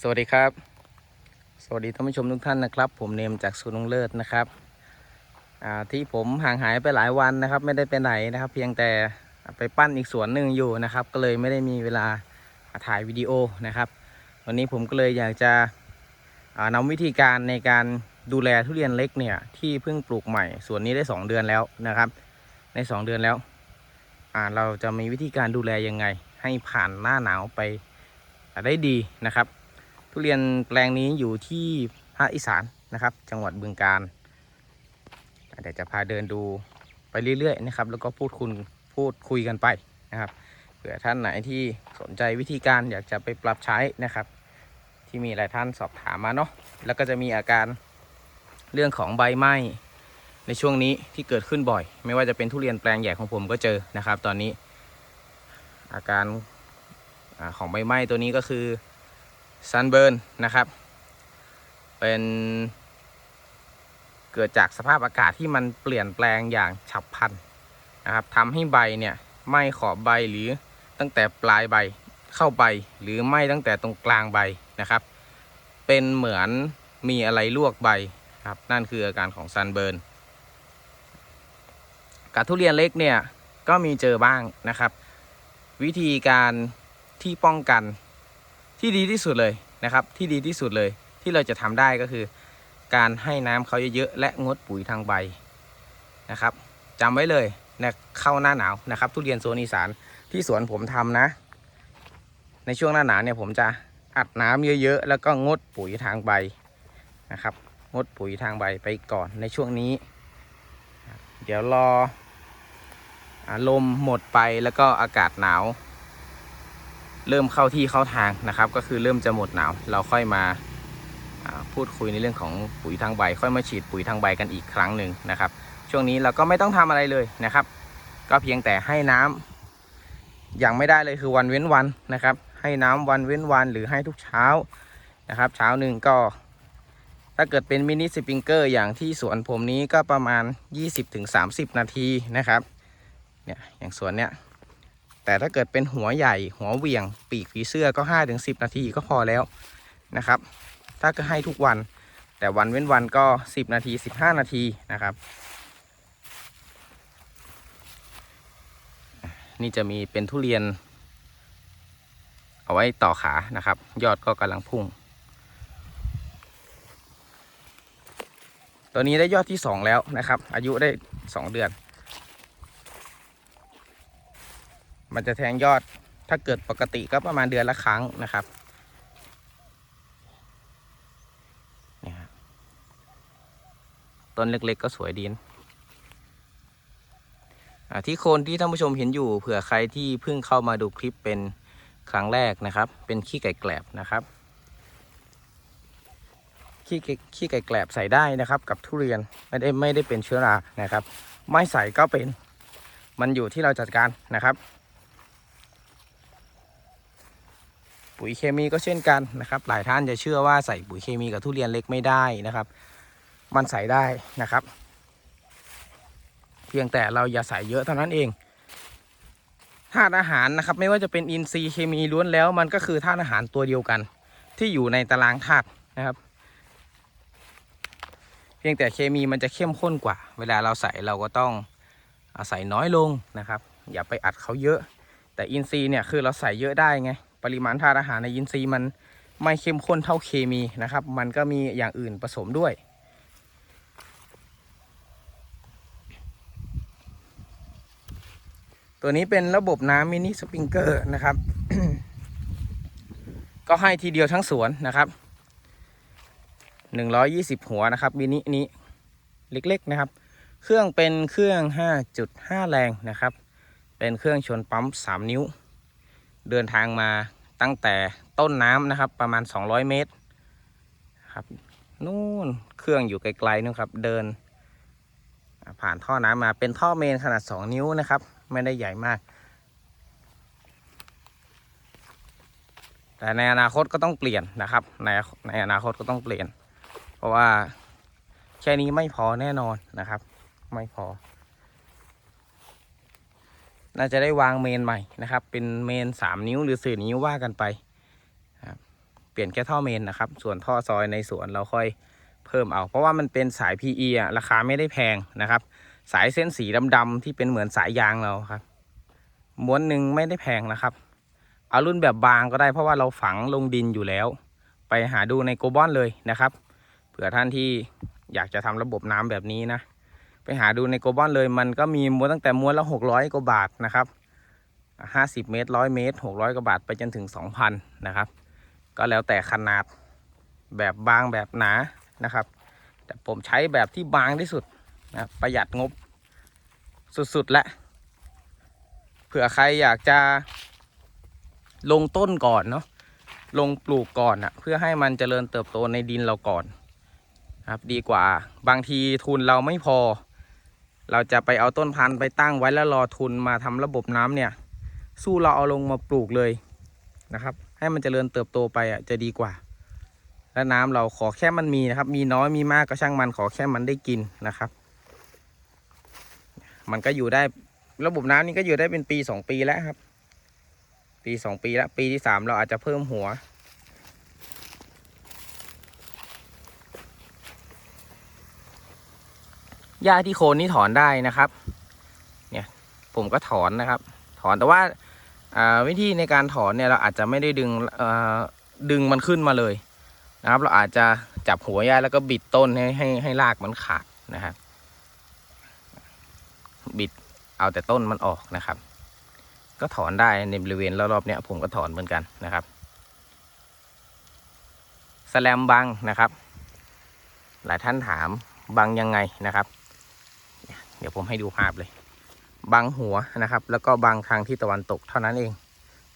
สวัสดีครับ สวัสดีท่านผู้ชมทุกท่านนะครับ ผมเนมจากศูนย์นงเลิศนะครับที่ผมห่างหายไปหลายวันนะครับ ไม่ได้ไปไหนนะครับ เพียงแต่ไปปั้นอีกสวนหนึ่งอยู่นะครับ ก็เลยไม่ได้มีเวลาถ่ายวิดีโอนะครับ วันนี้ผมก็เลยอยากจะอ่านำวิธีการในการดูแลทุเรียนเล็กเนี่ยที่เพิ่งปลูกใหม่สวนนี้ได้ 2 เดือนแล้วนะครับ ใน 2 เดือนแล้วเราจะมีวิธีการดูแลยังไง ให้ผ่านหน้าหนาวไปได้ดีนะครับ ทุเรียนแปลงนี้อยู่ที่ภาคอีสานนะครับ จังหวัดบึงกาฬเดี๋ยวจะพาเดินดูไปเรื่อยๆนะครับ แล้วก็พูดคุยพูดคุยกันไปนะครับเผื่อท่านไหนที่สนใจวิธีการอยากจะไปปรับใช้นะครับ ที่มีหลายท่านสอบถามมาเนาะแล้วก็จะมีอาการเรื่องของใบไหม้ในช่วงนี้ที่เกิดขึ้นบ่อย ไม่ว่าจะเป็นทุเรียนแปลงใหญ่ของผมก็เจอนะครับ ตอนนี้ อาการอของใบไหม้ตัวนี้ก็คือ ซันเบิร์นนะครับ เป็นเกิดจากสภาพอากาศที่มันเปลี่ยนแปลงอย่างฉับพลันนะครับทำให้ใบเนี่ยไหม้ขอบใบหรือตั้งแต่ปลายใบเข้าใบหรือไหม้ตั้งแต่ตรงกลางใบนะครับ เป็นเหมือนมีอะไรลวกใบครับนั่นคืออาการของซันเบิร์นกับทุเรียนเล็กเนี่ยก็มีเจอบ้างนะครับ วิธีการที่ป้องกันที่ดีที่สุดเลย นะครับ ที่ดีที่สุดเลยที่เราจะทำได้ก็คือ การให้น้ำเขาเยอะๆและงดปุ๋ยทางใบนะครับจำไว้เลยนะเข้าหน้าหนาวนะครับ ทุเรียนโซนอีสานที่สวนผมทำนะ ในช่วงหน้าหนาวเนี่ยผมจะอัดน้ำเยอะๆแล้วก็งดปุ๋ยทางใบนะครับ งดปุ๋ยทางใบไปก่อนในช่วงนี้ เดี๋ยวรออลมหมดไปแล้วก็อากาศหนาว เริ่มเข้าที่เข้าทางนะครับ ก็คือเริ่มจะหมดหนาว เราค่อยมาพูดคุยในเรื่องของปุ๋ยทางใบ ค่อยมาฉีดปุ๋ยทางใบกันอีกครั้งหนึ่งนะครับ ช่วงนี้เราก็ไม่ต้องทำอะไรเลยนะครับ ก็เพียงแต่ให้น้ำอย่างไม่ได้เลยคือวันเว้นวันนะครับ ให้น้ำวันเว้นวันหรือให้ทุกเช้านะครับ เช้าหนึ่งก็ถ้าเกิดเป็นมินิสปริงเกอร์อย่างที่สวนผมนี้ก็ประมาณ 20-30 นาทีนะครับเนี่ยอย่างสวนเนี้ย แต่ถ้าเกิดเป็นหัวใหญ่หัวเวียง ปีกผีเสื้อก็5้าถึงสินาทีก็พอแล้วนะครับ ถ้าก็ให้ทุกวัน แต่วันเว้นวันก็ 10 นาที 15 นาทีนะครับ นี่จะมีเป็นทุเรียน เอาไว้ต่อขานะครับ ยอดก็กำลังพุ่ง ตัวนี้ได้ยอดที่ 2 แล้วนะครับ อายุได้ 2 เดือน มันจะแทงยอดถ้าเกิดปกติก็ประมาณเดือนละครั้งนะครับนี่ครับต้นเล็กๆก็สวยดีนะอ่าที่โคนที่ท่านผู้ชมเห็นอยู่เผื่อใครที่เพิ่งเข้ามาดูคลิปเป็นครั้งแรกนะครับ เป็นขี้ไก่แกลบนะครับ ขี้ไก่ขี้ไก่แกลบใส่ได้นะครับ กับทุเรียนไม่ได้ไม่ได้เป็นเชื้อรานะครับ ไม่ใส่ก็เป็น มันอยู่ที่เราจัดการนะครับ ปุ๋ยเคมีก็เช่นกันนะครับ หลายท่านจะเชื่อว่าใส่ปุ๋ยเคมีกับทุเรียนเล็กไม่ได้นะครับ มันใส่ได้นะครับ เพียงแต่เราอย่าใส่เยอะเท่านั้นเองธาตุอาหารนะครับ ไม่ว่าจะเป็นอินทรีย์เคมีล้วนแล้วมันก็คือธาตุอาหารตัวเดียวกัน ที่อยู่ในตารางธาตุนะครับ เพียงแต่เคมีมันจะเข้มข้นกว่า เวลาเราใส่เราก็ต้องอาศัยน้อยลงนะครับ อย่าไปอัดเขาเยอะ แต่อินทรีย์เนี่ยคือเราใส่เยอะได้ไง ปริมาณธาตุอาหารในอินทรีย์มันไม่เข้มข้นเท่าเคมีนะครับ มันก็มีอย่างอื่นผสมด้วย ตัวนี้เป็นระบบน้ำมินิสปริงเกอร์นะครับ ก็ให้ทีเดียวทั้งสวนนะครับ 120 หัวนะครับมินินี้เล็กๆนะครับ เครื่องเป็นเครื่อง 5.5 แรงนะครับ เป็นเครื่องชนปั๊ม 3 นิ้ว เดินทางมา ตั้งแต่ต้นน้ำนะครับ ประมาณ 200 เมตรครับนู่นเครื่องอยู่ไกลๆนู่นครับ เดิน ผ่านท่อน้ำมาเป็นท่อเมนขนาด 2 นิ้วนะครับ ไม่ได้ใหญ่มาก แต่ในอนาคตก็ต้องเปลี่ยนนะครับ ในในอนาคตก็ต้องเปลี่ยน เพราะว่าแค่นี้ไม่พอแน่นอนนะครับ ไม่พอ น่าจะได้วางเมนใหม่นะครับ เป็นเมนสามนิ้วหรือสี่นิ้วว่ากันไปครับเปลี่ยนแค่ท่อเมนนะครับ ส่วนท่อซอยในสวนเราค่อยเพิ่มเอา เพราะว่ามันเป็นสาย PE อะราคาไม่ได้แพงนะครับ สายเส้นสีดำๆที่เป็นเหมือนสายยางเราครับ ม้วนหนึ่งไม่ได้แพงนะครับ เอารุ่นแบบบางก็ได้เพราะว่าเราฝังลงดินอยู่แล้ว ไปหาดูในโกบอนเลยนะครับ เผื่อท่านที่อยากจะทำระบบน้ำแบบนี้นะ ไปหาดูในโกลบอนเลย มันก็มีม้วนตั้งแต่ม้วนละหกร้อยกว่าบาทนะครับห้าสิบเมตรร้อยเมตรหกร้อยกว่าบาทไปจนถึงสองพันนะครับ ก็แล้วแต่ขนาดแบบบางแบบหนานะครับ แต่ผมใช้แบบที่บางที่สุดนะประหยัดงบสุดๆและเผื่อใครอยากจะลงต้นก่อนเนาะลงปลูกก่อนอะเพื่อให้มันเจริญเติบโตในดินเราก่อนครับดีกว่าบางทีทุนเราไม่พอ เราจะไปเอาต้นพันธุ์ไปตั้งไว้แล้วรอทุนมาทำระบบน้ำเนี่ย สู้เราเอาลงมาปลูกเลยนะครับ ให้มันเจริญเติบโตไปอะจะดีกว่า และน้ำเราขอแค่มันมีนะครับ มีน้อยมีมากก็ช่างมันขอแค่มันได้กินนะครับ มันก็อยู่ได้ระบบน้ำนี่ก็อยู่ได้เป็นปีสองปีแล้วครับ ปีสองปีแล้วปีที่สามเราอาจจะเพิ่มหัว หญ้าที่โคนนี่ถอนได้นะครับ เนี่ยผมก็ถอนนะครับ ถอนแต่ว่าวิธีในการถอนเนี่ยเราอาจจะไม่ได้ดึงดึงมันขึ้นมาเลยนะครับ เราอาจจะจับหัวหญ้าแล้วก็บิดต้นให้ให้ให้รากมันขาดนะครับ บิดเอาแต่ต้นมันออกนะครับ ก็ถอนได้ในบริเวณรอบๆเนี้ยผมก็ถอนเหมือนกันนะครับสแลมบังนะครับ หลายท่านถามบังยังไงนะครับ ดี๋ยวผมให้ดูภาพเลย บางหัวนะครับ แล้วก็บางทางที่ตะวันตกเท่านั้นเอง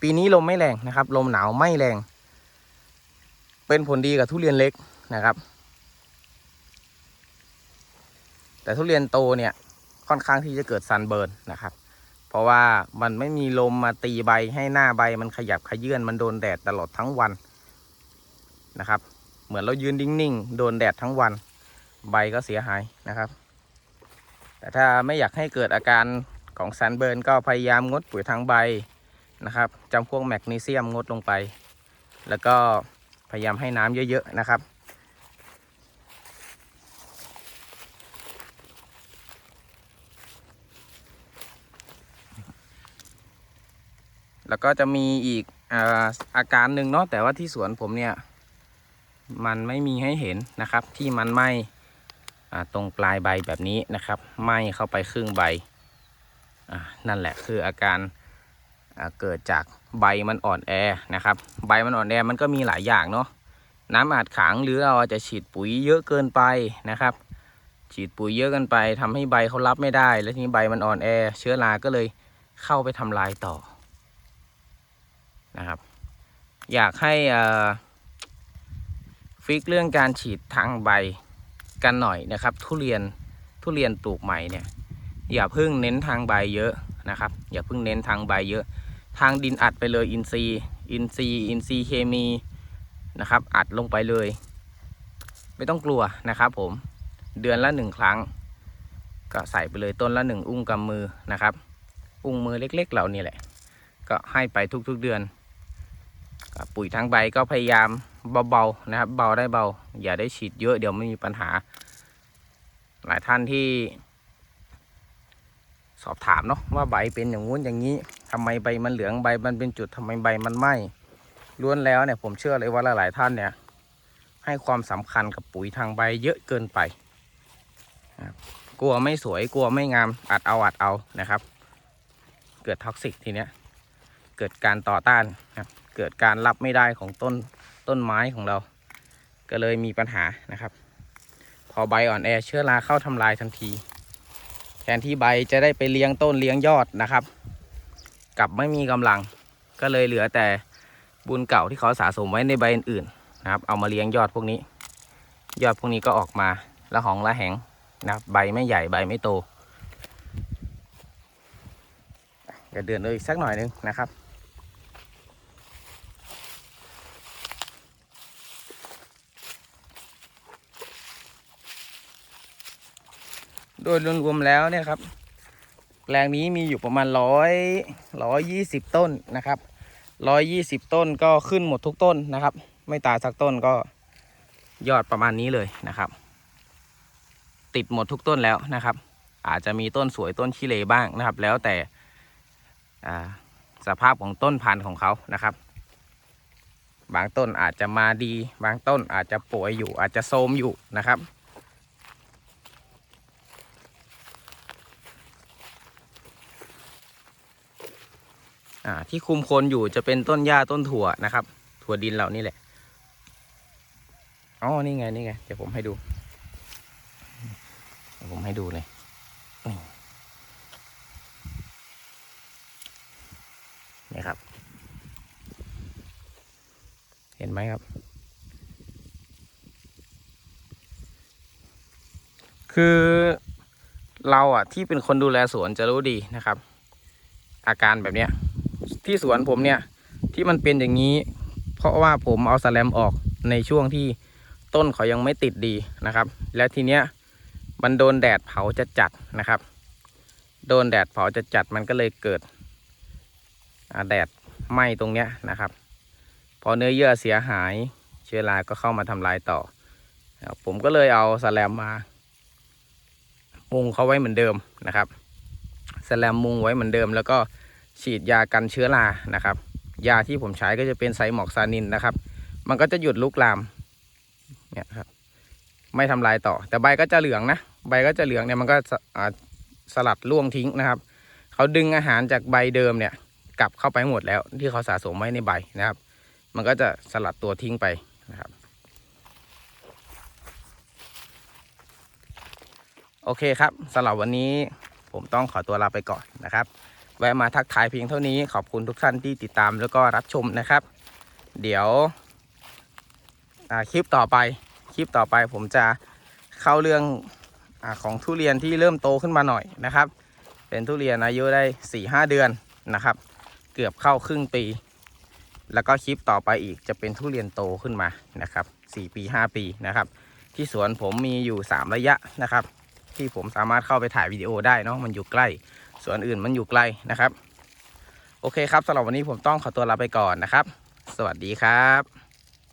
ปีนี้ลมไม่แรงนะครับ ลมหนาวไม่แรง เป็นผลดีกับทุเรียนเล็กนะครับ แต่ทุเรียนโตเนี่ยค่อนข้างที่จะเกิดซันเบิร์นนะครับ เพราะว่ามันไม่มีลมมาตีใบให้หน้าใบมันขยับขยื่นมันโดนแดดตลอดทั้งวันนะครับ เหมือนเรายืนนิ่งๆ โดนแดดทั้งวัน ใบก็เสียหายนะครับ แต่ถ้าไม่อยากให้เกิดอาการของซันเบิร์นก็พยายามงดปุ๋ยทางใบนะครับจำพวกแมกนีเซียมงดลงไป แล้วก็พยายามให้น้ำเยอะๆนะครับแล้วก็จะมีอีกอาอาการหนึ่งเนาะแต่ว่าที่สวนผมเนี่ย มันไม่มีให้เห็นนะครับที่มันไหมอ่า ตรงปลายใบแบบนี้นะครับไหมเข้าไปครึ่งใบนั่นแหละคืออาการาเกิดจากใบมันอ่อนแอนะครับ ใบมันอ่อนแอมันก็มีหลายอย่างเนาะน้ำอาจขังหรือเราอาจจะฉีดปุ๋ยเยอะเกินไปนะครับ ฉีดปุ๋ยเยอะเกินไปทำให้ใบเขารับไม่ได้ แล้วทีนี้ใบมันอ่อนแอ เชื้อราก็เลยเข้าไปทำลายต่อนะครับ อยากให้ฟิกเรื่องการฉีดทางใบ กันหน่อยนะครับ ทุเรียนทุเรียนปลูกใหม่เนี่ยอย่าเพิ่งเน้นทางใบเยอะนะครับ อย่าเพิ่งเน้นทางใบเยอะ ทางดินอัดไปเลยอินทรีย์อินทรีย์อินทรีย์เคมีนะครับ อัดลงไปเลย ไม่ต้องกลัวนะครับผมเดือนละหนึ่งครั้ง ก็ใส่ไปเลยต้นละหนึ่งอุ้งกำมือนะครับ อุ้งมือเล็กๆเหล่านี้แหละ ก็ให้ไปทุกๆเดือนปุ๋ยทางใบก็พยายาม เบาๆนะครับ เบาได้เบา อย่าได้ฉีดเยอะเดี๋ยวไม่มีปัญหา หลายท่านที่ สอบถามเนาะว่าใบเป็นอย่างงู้นอย่างนี้ทำไมใบมันเหลืองใบมันเป็นจุดทำไมใบมันไหม้ล้วนแล้วเนี่ยผมเชื่อเลยว่าหลายๆท่านเนี่ย ให้ความสำคัญกับปุ๋ยทางใบเยอะเกินไปกลัวไม่สวยกลัวไม่งามอัดเอาอัดเอานะครับ เกิดท็อกซิกทีเนี้ยเกิดการต่อต้านครับเกิดการรับไม่ได้ของต้น ต้นไม้ของเรา ก็เลยมีปัญหานะครับ พอใบอ่อนแอเชื้อราเข้าทำลายทันที แทนที่ใบจะได้ไปเลี้ยงต้นเลี้ยงยอดนะครับกลับไม่มีกำลัง ก็เลยเหลือแต่บุญเก่าที่เขาสะสมไว้ในใบอื่นๆนะครับ เอามาเลี้ยงยอดพวกนี้ ยอดพวกนี้ก็ออกมาละหองละแหงนะครับใบไม่ใหญ่ใบไม่โตเดือนเลยอีกสักหน่อยหนึงนะครับ ดยรวมๆแล้วเนี่ยครับแปลงนี้มีอยู่ประมาณร้อยร้อยยี่สิบต้นนะครับร้อยยี่สิบต้นก็ขึ้นหมดทุกต้นนะครับ ไม่ตายสักต้นก็ยอดประมาณนี้เลยนะครับ ติดหมดทุกต้นแล้วนะครับ อาจจะมีต้นสวยต้นขี้เหร่บ้างนะครับ แล้วแต่สภาพของต้นพันธุ์ของเขานะครับ บางต้นอาจจะมาดี บางต้นอาจจะป่วยอยู่ อาจจะโทรมอยู่นะครับ อ่าที่คุมโคนอยู่จะเป็นต้นหญ้าต้นถั่วนะครับ ถั่วดินเหล่านี้แหละอ๋อนี่ไงนี่ไงเดี๋ยวผมให้ดูเดี๋ยวผมให้ดูเลยนี่ครับ เห็นไหมครับ คือเราอะที่เป็นคนดูแลสวนจะรู้ดีนะครับ อาการแบบเนี้ย ที่สวนผมเนี่ย ที่มันเป็นอย่างนี้ เพราะว่าผมเอาสแลมออกในช่วงที่ต้นเขายังไม่ติดดีนะครับ และทีเนี้ยมันโดนแดดเผาจะจัดๆนะครับ โดนแดดเผาจะจัดๆมันก็เลยเกิดแดดไหม้ตรงเนี้ยนะครับ พอเนื้อเยื่อเสียหายเชื้อราก็เข้ามาทำลายต่อ ผมก็เลยเอาสแลมมา มุงเขาไว้เหมือนเดิมนะครับสแลมมุงไว้เหมือนเดิมแล้วก็ ฉีดยากันเชื้อรานะครับ ยาที่ผมใช้ก็จะเป็นไซมอกซานินนะครับ มันก็จะหยุดลุกลามเนี่ยครับ ไม่ทำลายต่อ แต่ใบก็จะเหลืองนะ ใบก็จะเหลืองเนี่ยมันก็สลัดร่วงทิ้งนะครับเขาดึงอาหารจากใบเดิมเนี่ย กลับเข้าไปหมดแล้ว ที่เขาสะสมไว้ในใบนะครับ มันก็จะสลัดตัวทิ้งไปนะครับโอเคครับสำหรับวันนี้ผมต้องขอตัวลาไปก่อนนะครับ แวะมาทักทายเพียงเท่านี้ขอบคุณทุกท่านที่ติดตามแล้วก็รับชมนะครับ เดี๋ยวคลิปต่อไปคลิปต่อไปผมจะเข้าเรื่องอของทุเรียนที่เริ่มโตขึ้นมาหน่อยนะครับ เป็นทุเรียนอายุได้4ี่หเดือนนะครับ เกือบเข้าครึ่งปี แล้วก็คลิปต่อไปอีกจะเป็นทุเรียนโตขึ้นมานะครับ4ปี 5 ปีนะครับ ที่สวนผมมีอยู่ 3 ระยะนะครับ ที่ผมสามารถเข้าไปถ่ายวิดีโอได้เนาะมันอยู่ใกล้ ส่วนอื่นมันอยู่ไกลนะครับ โอเคครับสำหรับวันนี้ผมต้องขอตัวลาไปก่อนนะครับ สวัสดีครับ